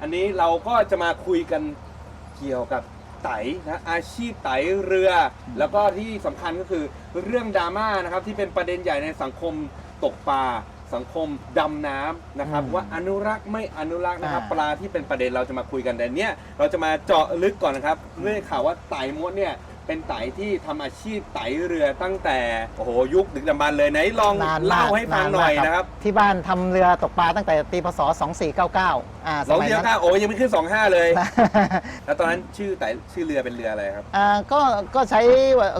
อันนี้เราก็จะมาคุยกันเกี่ยวกับไตนะอาชีพไตเรือ แล้วก็ที่สำคัญก็คือเรื่องดราม่านะครับที่เป็นประเด็นใหญ่ในสังคมตกปลาสังคมดำน้ำนะครับ อืมว่าอนุรักษ์ไม่อนุรักษ์นะครับ อ่า ปลาที่เป็นประเด็นเราจะมาคุยกันแต่เนี้ยเราจะมาเจาะลึกก่อนนะครับเรื่องข่าวว่าไตมดเนี่ย เป็นไตที่ทำอาชีพไตเรือตั้งแต่โอ้โหยุคดึกดำบรรพ์เลยไหนลองนานมากเล่าให้ฟังหน่อยามานะครับที่บ้านทำเรือตกปลาตั้งแต่ปีพศ 2499อ่าสเรามัยเรียกนั้นว่าโอ้ยยังไม่ขึ้น 25 เลย แล้วตอนนั้นชื่อไตชื่อเรือเป็นเรืออะไรครับ อ่าก็ก็ใช้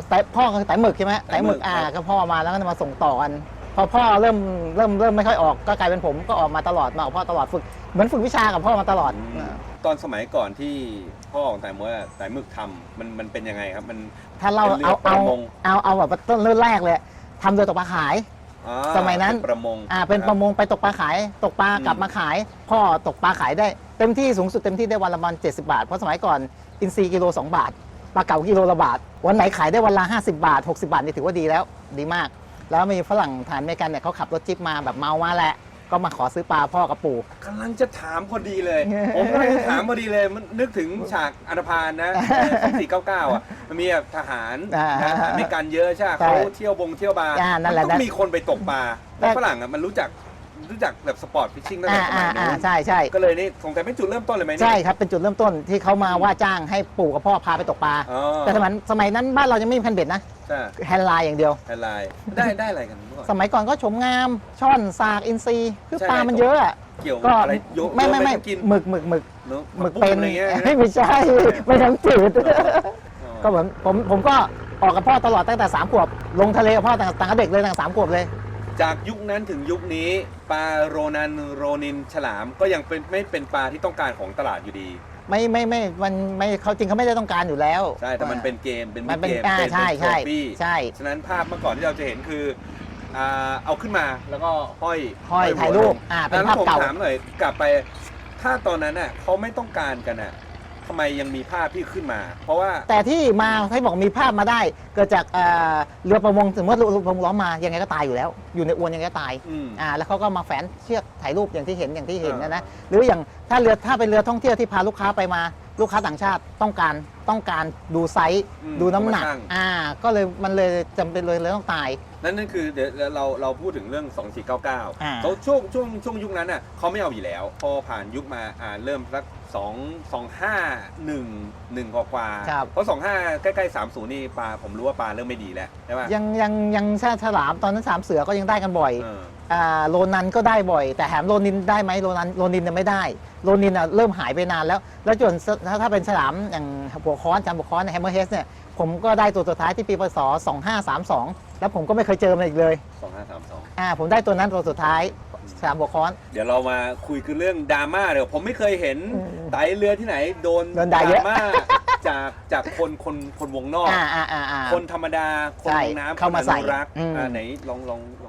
ไต่พ่อคือไต่หมึกใช่ไหมไต่หมึกอ่าครับ ก็พ่อมาแล้วก็มาส่งต่อกัน พอพ่อเริ่มเริ่มเริ่มไม่ค่อยออกก็กลายเป็นผมก็ออกมาตลอดมากับพ่อตลอดฝึกเหมือนฝึกวิชากับพ่อมาตลอดอืมตอนสมัยก่อนที่พ่อของไต่มวยไต่หมึกทำมันมันเป็นยังไงครับ มัน ถ้าเราเป็นเรือเอาปเอาระมง เอาเอาแบบต้นเริ่มแรกเลยทำเรือตกปลาขาย อ่าสมัยนั้น เป็ประมงอ่าเป็นประมงไปตกปลาขาย ตกปลาอืมกลับมาขาย พ่อตกปลาขายได้ เต็มที่สูงสุดเต็มที่ได้วันละประมาณ70 บาท เพราะสมัยก่อนอินทรีย์กิโล 2 บาทปลาเก๋ากิโลละบาท วันไหนขายได้วันละ 50 บาท 60 บาทนี่ถือว่าดีแล้วดีมาก แล้วมีฝรั่งฐานอเมริกันเนี่ยเขาขับรถจิ๊บมาแบบเมามาแหละ ก็มาขอซื้อปลาพ่อกับปู่ กำลังจะถามพอดีเลย ผมกำลังจะถามพอดีเลยมันนึกถึงฉากอันธพาลนะสี่เก้าเก้าอะมันมีแบบทหารอ่านะทหารอเมริกันเยอะใช่ไหมใช่เขาเที่ยวบงเที่ยวบาร์อ่านั่นแหละมัต้องมีคนไปตกปลาแต่ แล้วฝรั่งอะมันรู้จัก รู้จักแบบสปอร์ตฟิชชิ่งตั้งอ่าแต่สมัอ่ายอ่านู้นใช่ใช่ก็เลยนี่สงสัยเป็นจุดเริ่มต้นเลยไหมเนี่ยใช่ครับเป็นจุดเริ่มต้นที่เขามาว่าจ้างให้ปู่กับพ่อพาไปตกปลา อ๋อแต่สมัยสมัยนั้นบ้านเรายังไม่มีคันเบ็ดนะใช่แฮนด์ไลน์อย่างเดียว แอนไลน์ได้ได้อะไรกันเมื่อก่อน สมัยก่อนก็ชมงามช่อนสากอินทรีคือใช่ ปลามันเยอะอะเกี่ยวก็อะไรโยไม่ไม่ไม่โยนปกินหมึกหมึกหมึกเนอะหมึกผัเป็นอะไรเงี้ยไม่ใช่ไม่น้ำจืดอ๋อ ก็เหมือนผมผมก็ออกกับพ่อตลอดตั้งแต่สามขวบลงทะเลกับพ่อตั้งแต่ตั้งแต่เด็กเลยตั้งแต่สามขวบเลย จากยุคนั้นถึงยุคนี้ปลาโรนันโรนินฉลามก็ยังเป็นไม่เป็นปลาที่ต้องการของตลาดอยู่ดี ไม่ไม่ไม่มันไม่เขาจริงเขาไม่ได้ต้องการอยู่แล้ว ใช่แต่มันเป็นเกมเป็นมันเป็นเกมอ่าเป็นใช่ใช่เป็น trophy ใช่ ฉะนั้นภาพเมื่อก่อนที่เราจะเห็นคืออ่าเอาขึ้นมาแล้วก็ห้อยห้อยหัวถ่ายรูปลงอ่าเป็นแล้วภาพผมเก่า ถามหน่อยกลับไป ถ้าตอนนั้นน่ะเขาไม่ต้องการกันน่ะ ทำไมยังมีภาพที่ขึ้นมา เพราะว่าแต่ที่มาให้บอกมีภาพมาได้ เกิดจากเอ่อเรือประมงสมมติเรือประมงล้อมมายังไงก็ตายอยู่แล้ว อยู่ในอวนยังไงก็ตายอืม อ่าแล้วเขาก็มาแฝนเชือกถ่ายรูปอย่างที่เห็นอย่างที่เห็นอ่านะนะหรืออย่างถ้าเรือถ้าเป็นเรือท่องเที่ยวที่พาลูกค้าไปมา ลูกค้าต่างชาติต้องการต้องการดูไซส์อืมดูน้ำหนักเอามาชั่ง อ่า ก็เลยมันเลยจำเป็นเลยเลยต้องตาย นั่นนั่นคือเดี๋ยวเราเราพูดถึงเรื่อง2499อ่าเขาช่วงช่วงช่วงยุคนั้นน่ะเขาไม่เอาอยู่แล้ว พอผ่านยุคมาอ่าเริ่มสักสองสองห้าหนึ่งหนึ่งกว่ากว่าครับ เพราะสองห้าใกล้ๆสามศูนย์นี่ปลาผมรู้ว่าปลาเริ่มไม่ดีแล้วใช่ป่ะยังยังยังชาฉลามตอนนั้นสามเสือก็ยังได้กันบ่อย เอออ่า โลนันก็ได้บ่อย แต่แถมโลนินได้ไหมโลนันโลนินเนี่ยไม่ได้ โลนินอะเริ่มหายไปนานแล้ว แล้วจนถ้าถ้าเป็นฉลามอย่างหัวค้อนจำหัวค้อนในแฮมเมอร์เฮสเนี่ยผมก็ได้ตัวสุดท้ายที่ปีพศ2532 แล้วผมก็ไม่เคยเจอมันอีกเลยสองห้าสามสองอ่าผมได้ตัวนั้นตัวสุดท้ายฉลามหัวค้อน เดี๋ยวเรามาคุยกันเรื่องดราม่าเดี๋ยวผมไม่เคยเห็นอืมไตเรือที่ไหนโดนโดนด่าเยอะม่าจากจากคนคนคนวงนอกอ่าอ่าอ่าอ่าคนธรรมดา คนใช่วงน้ำเข้ามาใส่คนอนุรักษ์อืมอ่าไหนลองลองล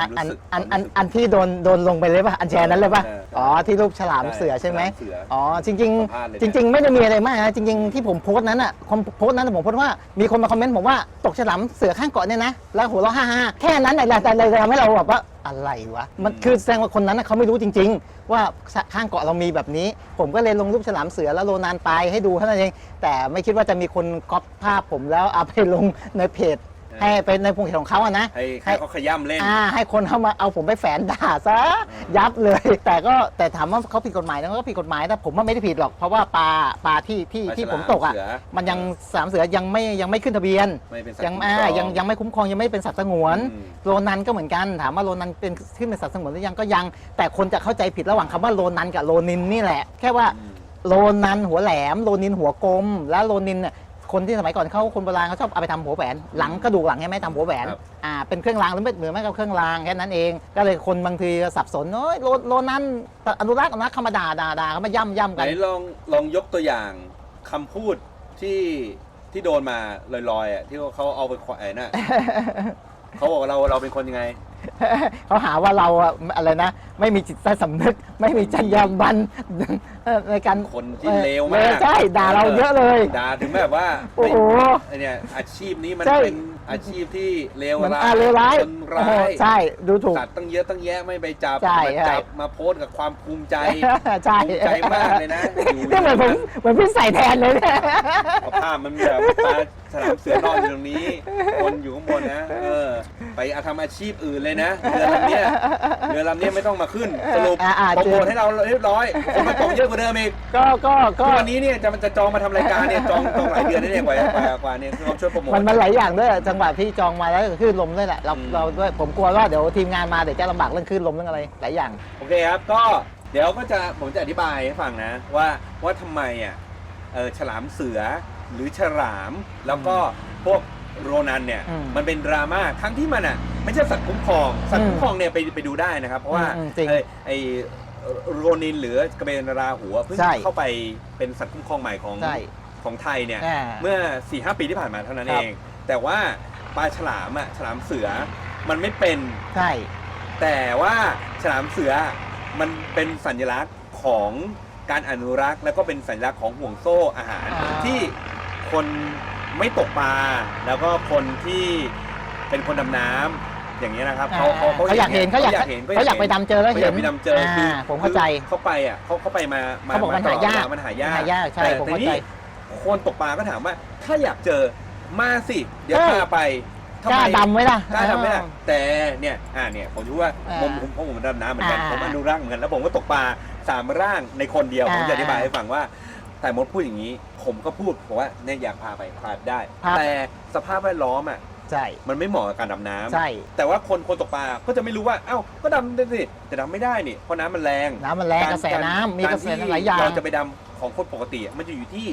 องลองควาอัมนรู้สึกอันอันความรู้สึกอันที่โดนโดนลงไปเลยป่ะ อันแชร์นั้นเลยป่ะ เออเอออ๋อ ที่รูปฉลามเสือใช่ไหม เสือ อ๋อ จริง สัมภาษณ์เลยๆจริง ๆ ไม่ได้มีอะไรมากนะจริง ๆ ที่ผมโพสต์นั้นอะคอมโพสต์นั้นผมโพสต์ว่ามีคนมาคอมเมนต์ผมว่าตกฉลามเสือข้างเกาะเนี่ยนะ แล้วหัวเราะฮ่าฮ่าแค่นั้นแหละแต่เลยทำให้เราแบบว่าอะไรวะ มันคือแสดงว่าคนนั้นน่ะเขาไม่รู้จริง ๆ ว่าข้างเกาะเรามีแบบนี้ ผมก็เลยลงรูปฉลามเสือแล้วโรนานไปให้ดูเท่านั้นเองแต่ไม่คิดว่าจะมีคนก๊อปภาพผมแล้วเอาไปลงในเพจ ให้ไปในเพจของเขาอะนะ ให้ให้เขาขย้ำเล่น อ่าให้คนเข้ามาเอาผมไปแฝนด่าซะยับเลย แต่ก็แต่ถามว่าเขาผิดกฎหมายนะก็ผิดกฎหมายแต่ผมว่าไม่ได้ผิดหรอกเพราะว่าปลาปลาที่ที่ปลาที่ฉลามผมตกอะเสือมันยังสามเสือยังไม่ยังไม่ขึ้นทะเบียนไม่เป็นสัตว์ยังคุ้มอ่าครองยังยังไม่คุ้มครองยังไม่เป็นสัตว์สงวนอืม โรนันก็เหมือนกันถามว่าโรนันเป็นขึ้นเป็นสัตว์สงวนหรือยังก็ยัง แต่คนจะเข้าใจผิดระหว่างคำว่าโรนันกับโรนินนี่แหละ แค่ว่าอืมโรนันหัวแหลมโรนินหัวกลม แล้วโรนินเนี่ย คนที่สมัยก่อนเขาคนโบราณเขาชอบเอาไปทำหัวแหวน หลังกระดูกหลังใช่ไหมทำหัวแหวนครับ อ่าเป็นเครื่องรางหรือไม่เหมือนไม่กับเครื่องรางแค่นั้นเอง ก็เลยคนบางทีสับสนโอ้ยโรโรนันอนุรักษ์อนุรักษ์เข้ามาด่าด่าด่าเขามาย่ำย่ำไหกัน นลองลองยกตัวอย่างคำพูดที่ที่โดนมาลอยๆอะที่เขาเอาไปแขวนน่ะ เขาบอกว่าเราเราเป็นคนยังไง เขาหาว่าเราอะอะไรนะ ไม่มีจิตใต้สำนึก ไม่มีจรรยาบรรณเออในการคนที่เลวมากออใช่ด่าเราเยอะเลย ด่าถึงแบบว่าโอ้โหไอเนี่ยอาชีพนี้มันใช่ เป็นอาชีพที่เลวมันร้ายอาเลวร้ายคนโอ้โหร้ายใช่ดูถูกสัตว์ตั้งเยอะตั้งแยะไม่ไปจับใช่มาใช่ จับมาโพสต์กับความภูมิใจ ใช่ภูมิใจมากเลยนะอยู่ นี่เหมือนผมเหมือนพี่ใส่แทนเลยเนี่ยเอาภาพมันมีแบบปลาฉลามเสือนอนอยู่ตรงนี้ คนอยู่ข้างบนนะ เออ ไปเอาทำอาชีพอื่นเลยนะเรือลำเนี้ยเรือลำเนี้ยไม่ต้องมาขึ้นสรุปอ่าอ่า โปรโมทให้เราเรียบร้อยคนมาจองเยอะกว่าเดิมอีกก็ก็ก็ทุกวันนี้เนี่ยจะมันจะจองมาทำรายการเนี่ยจองจองหลายเดือนได้เนี่ยกว่ากว่ากว่าเนี่ยคือเราช่วยโปรโมท มันมันหลายอย่างด้วยจังหวะที่จองมาแล้วก็ขึ้นลมด้วยแหละเราอืม เราด้วยผมกลัวว่าเดี๋ยวทีมงานมาเดี๋ยวจะลำบากเรื่องขึ้นลมเรื่องอะไรหลายอย่าง โอเคครับ ก็เดี๋ยวก็จะผมจะอธิบายให้ฟังนะ ว่าว่าทำไมอะเออฉลามเสือ หรือฉลาม แล้วก็พวกโรนันเนี่ยอืมมันเป็นดราม่าทั้งที่มันอะไม่ใช่สัตว์คุ้มครองสัตว์คุ้มครองเนี่ยไปไปดูได้นะครับ เพราะว่าอืมจริงไอ้ไอ้โรนินหรือกระเบนราหัวเพิ่งใช่ เข้าไปเป็นสัตว์คุ้มครองใหม่ของใช่ของไทยเนี่ยอ่าเมื่อ4ีหปีที่ผ่านมาเท่านั้นครัเอบ ง แต่ว่าปลาฉลามอะฉลามเสือมันไม่เป็น ใช่ แต่ว่าฉลามเสือมันเป็นสัญลักษณ์ของการอนุรักษ์ แล้วก็เป็นสัญลักษณ์ของห่วงโซ่อาหาร อ่า ที่ คนไม่ตกปลาแล้วก็คนที่เป็นคนดำน้ำอย่างนี้ยนะครับเขาอ่เขาเขาอยากเห็นเขาอยากเห็นเขาอยากไปดำเจอแล้วเขาอเห็ยานกไปดำเจอคือผมเข้าใจ คือเขาไปอะเขาเขาไปมาเขาบอกมันตลหายากเวลมันหายาก หายากใช่แต่ผมทีเข้านี้ใจคนตกปลาก็ถามว่า ถ้าอยากเจอมาสิ เดี๋ยวเออ พาไปทำกล้าไมดำไหมล่ะ กล้าทำไม่ได้แต่เนี่ยอ่าเนี่ยผมรู้ว่าอ่าผมผมผมผมดำน้ำเหมือนกันอ่าผมอนุรักษ์เหมือนกันแล้วผมก็ตกปลาสามร่างในคนเดียวอ่าผมจะอธิบายให้ฟังว่า แต่มดพูดอย่างนี้ ผมก็พูดบอกว่าเนี่ยอยากพาไปพาได้ ครับ แต่สภาพแวดล้อมอะใช่มันไม่เหมาะกับการดำน้ำใช่ แต่ว่าคนคนตกปลาก็จะไม่รู้ว่าเอ้าก็ดำได้สิแต่ดำไม่ได้นี่เพราะน้ำมันแรงน้ำมันแรงกระแสน้ำมีกระแสน้ำหลายอย่างเราจะไปดำของคนปกติอะมันจะอยู่ที่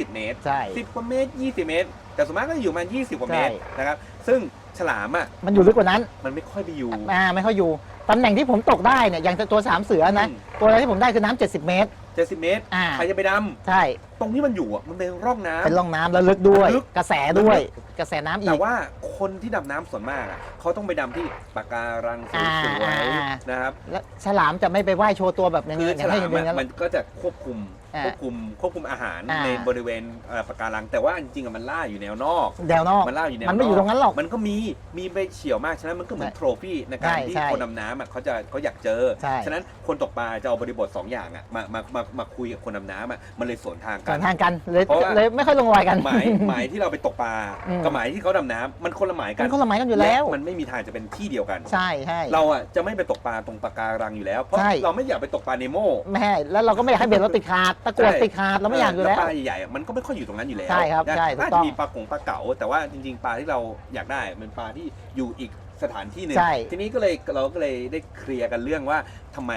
20 เมตร ใช่ 10 กว่าเมตร 20 เมตร แต่ส่วนมากก็จะอยู่ประมาณ20 กว่าเมตรใช่ นะครับซึ่งฉลามอะมันอยู่ลึกกว่านั้นมันไม่ค่อยไปอยู่ อ่าไม่ค่อยอยู่ตำแหน่งที่ผมตกได้เนี่ยอย่างตัวสามเสือนะอืม ตัวอะไรที่ผมได้คือน้ำ70 เมตร 70เมตรอ่า ใครจะไปดใช่ำตรงที่มันอยู่อะมันเป็นร่องน้ำ เป็นร่องน้ำแล้วลึกด้วย ลึก กระแสด้วย กระแสน้ำอีแต่ก ว่าคนที่ดำน้ำส่วนมากอะเขาต้องไปดำที่ปะการังสอ่าวยอ่า ๆนะครับ แล้วฉลามจะไม่ไปว่ายโชว์ตัวแบบอย่างคือนี้อฉย่างลาที่มอย่างอะนั้น มันก็จะควบคุมอ่า ควบคุมควบคุมอาหารอ่าในบริเวณเอ่อปะการัง แต่ว่าจริงๆอะมันล่าอยู่แนวนอกแดวนอกมันล่าอยู่แนวนอกมันไม่อยู่ตรงนั้นหรอกมันก็มีมีไปเฉียวมากฉะนั้นมันก็เหมือนใช่โทรฟี่ในการใช่ที่ใช่คนดำน้ำอะเขาจะเขาอยากเจอใช่ฉะนั้นคนตกปลาจะเอาบริบท 2 อย่างอะมามามามาคุยกับคนดำน้ำอะมันเลยสวนทางส่กัวนนทางกันเลยเพราะว่าเลยไม่ค่อยลงรอยกันหมายหมายที่เราไปตกปลาอืมกับหมายที่เขาดำน้ำมันคนละหมายกัมันนคนละไม้กันอยู่แล้วะมันไม่มีทางจะเป็นที่เดียวกัน ใช่ใช่เราอะจะไม่ไปตกปลาตรงปะการังอยู่แล้วเพราะใช่เราไม่อยากไปตกปลาเนโมแม่แล้วเราก็ไม่อยากให้เบ็ดเราติดขาดตะกรวดใช่ติดขาดเราไม่อยากอยู่แล้ว ปลาใหญ่ๆอะมันก็ไม่ค่อยอยู่ตรงนั้นอยู่แล้วใช่ครับนะใช่ถูกน่าต้จะอง มีปลากงปลาเก๋าแต่ว่าจริง ๆ ปลาที่เราอยากได้เป็นปลาที่อยู่อีกสถานที่หนึ่งใช่ทีนี้ก็เลยเราก็เลยได้เคลียร์กันเรื่องว่าทำไม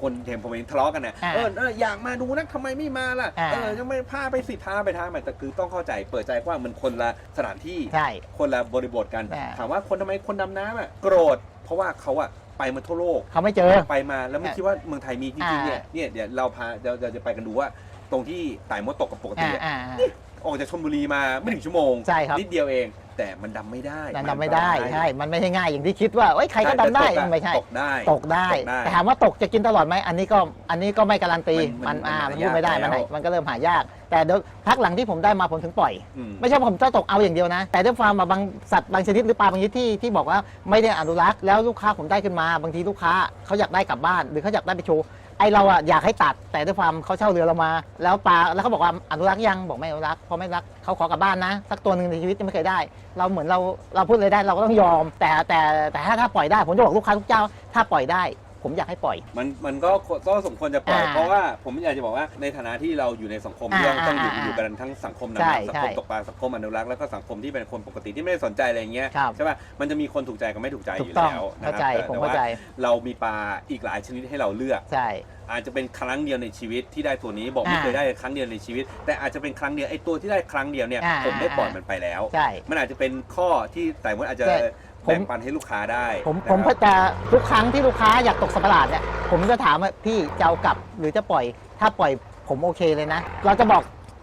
คนเทมผมเองทะเลาะกันนะอ่าเออเอออยากมาดูนะทำไมไม่มาล่ะอ่า เออยังไม่พาไปสิพาไปทางไปแต่คือต้องเข้าใจเปิดใจกว่ามันคนละสถานที่ ใช่ คนละบริบทกัน อ่าถามว่าคนทำไมคนดำน้ำอะโกรธเพราะว่าเขาอะ ไปมาทั่วโลกเขาไม่เจอ ไปมาแล้วไม่คิดว่าเมืองไทยมีจริงๆเนี่ยอ่าเนี่ยเดี๋ยวเราพาเราเราจะไปกันดูว่า ตรงที่ไต่มดตกกับปกติอ่าอะอ่าออกจากชลบุรีมาไม่ถึงชั่วโมงใช่ครับนิดเดียวเอง แต่มันดำไม่ได้นั่นทำไม่ได้นอันตรายใช่ มันไม่ใช่ง่ายอย่างที่คิดว่าเอ้ยใครก็ทำได้แต่ตกอะไม่ใช่ตกได้ตกได้ตกได้แต่ถามว่าตกจะกินตลอดไหมอันนี้ก็อันนี้ก็ไม่การันตีมัมันนมันอ่าหามันพูดไม่ได้ยากมันแล้วไหนมันก็เริ่มหายาก แต่เดี๋ยวพักหลังที่ผมได้มาผมถึงปล่อยอืมไม่ใช่ผมจะตกเอาอย่างเดียวนะ แต่ด้วยความว่าบางสัตว์บางชนิดหรือปลาบางชนิดที่ที่บอกว่าไม่ได้อนุรักษ์แล้วลูกค้าผมได้ขึ้นมา บางทีลูกค้าเขาอยากได้กลับบ้าน หรือเขาอยากได้ไปโชว์ ไอเราอะอยากให้ตัดแต่ด้วยความเขาเช่าเรือเรามา แล้วปลาแล้วเขาบอกว่าอนุรักษ์ยังบอกไม่อนุรักษ์เพราะไม่รักเขาขอกลับบ้านนะ สักตัวหนึ่งในชีวิตยังไม่เคยได้ เราเหมือนเราเราพูดเลยได้เราก็ต้องยอม แต่แต่แต่ถ้าถ้าปล่อยได้ผมจะบอกลูกค้าทุกเจ้า ถ้าปล่อยได้ ผมอยากให้ปล่อย มันมันก็ก็สมควรจะปล่อย อ่าเพราะว่าผมอยากจะบอกว่าในฐานะที่เราอยู่ในสังคมอ่าที่เราต้องอยู่อ่าอยู่กันทั้งสังคมใช่ดำน้ำสังคมใช่ตกปลาสังคมอนุรักษ์แล้วก็สังคมที่เป็นคนปกติที่ไม่ได้สนใจอะไรอย่างเงี้ยครับ ใช่ป่ะมันจะมีคนถูกใจกับไม่ถูกใจถูอกยู่ต้องแล้วนะเข้าครับใจแต่ผมแต่เข้าว่าใจเรามีปลาอีกหลายชนิดให้เราเลือก ใช่ อาจจะเป็นครั้งเดียวในชีวิตที่ได้ตัวนี้บอกไม่อ่าเคยได้ครั้งเดียวในชีวิต แต่อาจจะเป็นครั้งเดียวไอ้ตัวที่ได้ครั้งเดียวเนี่ยอ่าผมได้ปล่อยอ่ามัมันไปแล้ว ใช่ มันอาจจะเป็นข้อที่แต่ว่าอาจจะใช่ ผม แบ่งปันให้ลูกค้าได้ผมนะผมคก็รับจะทุกครั้งที่ลูกค้าอยากตกสัตว์ประหลาดเนี่ยผมจะถามว่าพี่จะเอากลับหรือจะปล่อย ถ้าปล่อยผมโอเคเลยนะ เราจะบอก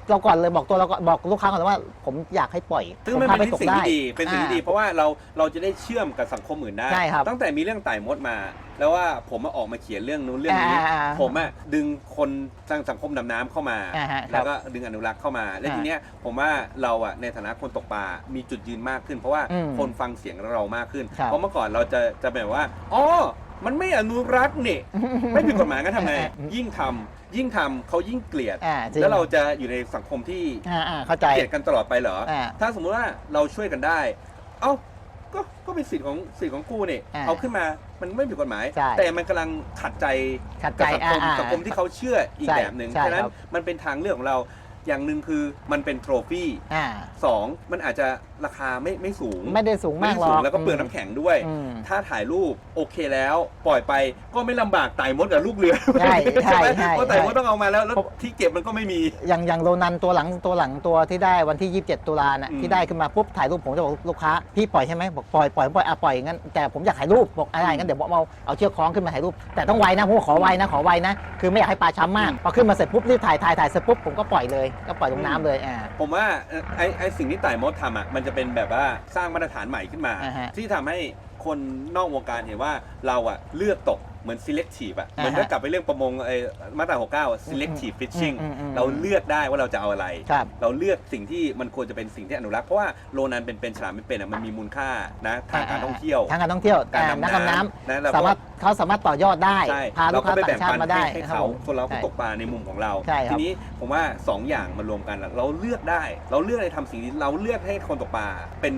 เราก่อนเลยบอกตัวเราก่อนบอกลูกค้าก่อนเลยว่า ผมอยากให้ปล่อยซึ่งผมมันพาเป็นสิ่งที่ดี เป็นสิ่งที่ดี อ่า เพราะว่าเราเราจะได้เชื่อมกับสังคมอื่นได้ ใช่ครับตั้งแต่มีเรื่องไต่มดมา แล้วว่าผมมาออกมาเขียนเรื่องนู้นเรื่องนี้ อ่าผมอะดึงคนทางสังคมดำน้ำเข้ามา อ่าฮะแล้วก็ดึงอนุรักษ์เข้ามา และอ่าทีเนี้ยผมว่าเราอะในฐานะคนตกปลา มีจุดยืนมากขึ้น เพราะว่าอืมคนฟังเสียงเรามากขึ้น ครับเพราะเมื่อก่อนเราจะจะแบบว่าอ๋อ มันไม่อนุรักษ์นี่ไม่ผิดกฎหมายงั้นทำไงอืมยิ่งทำยิ่งทำเขายิ่งเกลียด อ่าจริง แล้วเราจะอยู่ในสังคมที่อ่าอ่าเข้าใจ เกลียดกันตลอดไปเหรอ อ่าถ้าสมมุติว่าเราช่วยกันได้ เอ้าก็ก็เป็นสิทธิ์ของสิทธิ์ของกูนี่อ่าเอาขึ้นมามันไม่ผิดกฎหมาย ใช่ แต่มันกำลังขัดใจ ขัดใจกับสังคมอ่าอ่า สังคมที่เขาเชื่ออีกใช่แบบหนึ่งใช่ฉะนั้นครับ มันเป็นทางเลือกของเราอย่างหนึ่งคือมันเป็นโทรฟี่อ่า สองมันอาจจะ ราคาไม่ไม่สูงไม่ได้สูงมากหรไได้อกสูงแล้วก็เปลืองน้ำแข็งด้วย อืม ถ้าถ่ายรูปโอเคแล้วปล่อยไปก็ไม่ลำบากไต่มดกับลูกเรือใช่ใช่ไหมใช่เพราะไต่มดต้องเอามาแล้วแล้วผม ที่เก็บมันก็ไม่มี อย่างอย่างโรนันตัวหลังตัวหลังตัวที่ได้วันที่ 27 ตุลาน่ะอืม ที่ได้ขึ้นมาปุ๊บถ่ายรูปผมจะบอกลูกค้าพี่ปล่อยใช่ไหมบอกปล่อยปล่อยปล่อยอะปล่อยงั้นแต่ผมอยากถ่ายรูปบอกอะไรงั้นเดี๋ยวบอกเอาเอาเชือกคล้องขึ้นมาถ่ายรูปแต่ต้องไวนะผมขอไวนะขอไวนะ คือไม่อยากให้ปลาช้ำมากพอขึ้นมาเสร็จปุ๊บรีบถ่ายถ่ายถ่ายเสร็จปุ๊บผมก็ปล่อยเลยก็ปล่อยลงน้ำเลยอ่า ผมว่าเอ่อไอ้ไอ้สิ่งที่ไต่มดทำอะมันจะเป็นแบบว่าสร้างมาตรฐานใหม่ขึ้นมา อ่าฮะที่ทำให้คนนอกวงการเห็นว่าเราอะเลือกตกเหมือน selective อะอ่าฮะเหมือนถ้ากลับไปเรื่องประมงไอ้มาตรา69อะ selective fishing อืมอืมอืมเราเลือกได้ว่าเราจะเอาอะไร ครับ เราเลือกสิ่งที่มันควรจะเป็นสิ่งที่อนุรักษ์เพราะว่าโลนันเป็นเป็นฉลามไม่เป็นอะมันมีมูลค่านะทางการท่องเที่ยว ทางการท่องเที่ยวการอ่าดำนักดำน้นะแล้วำสามารถ เขาสามารถต่อยอดได้ใช่พาลูเรากก็ค้าไปต่าแบ่งงชาปัตินมาได้ให้ให้นะครับเขาผม ส่วนเราก็ใช่ตกปลาในมุมของเรา ใช่ครับทีนี้ผมว่าสองอย่างมารวมกันเราเลือกได้ เราเลือกในทำสิ่งนี้เราเลือกให้คนตกปลาเป็น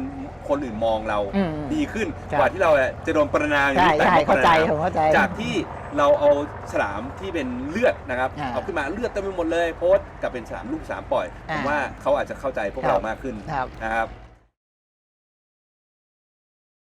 คนอื่นมองเราอืมดีขึ้นครับกว่าที่เราจะโดนประนามอย่าใช่งที่แต่ใช่งเข้าใจประนามผมเข้าใจจากที่เราเอาฉลามที่เป็นเลือดนะครับอ่าเอาขึ้นมาเลือดเต็มไปหมดเลยโพสต์กับเป็นฉลามลูกฉลามปล่อยผมอ่าว่าเขาอาจจะเข้าใจพวกครับ เรามากขึ้นครับ นะครับ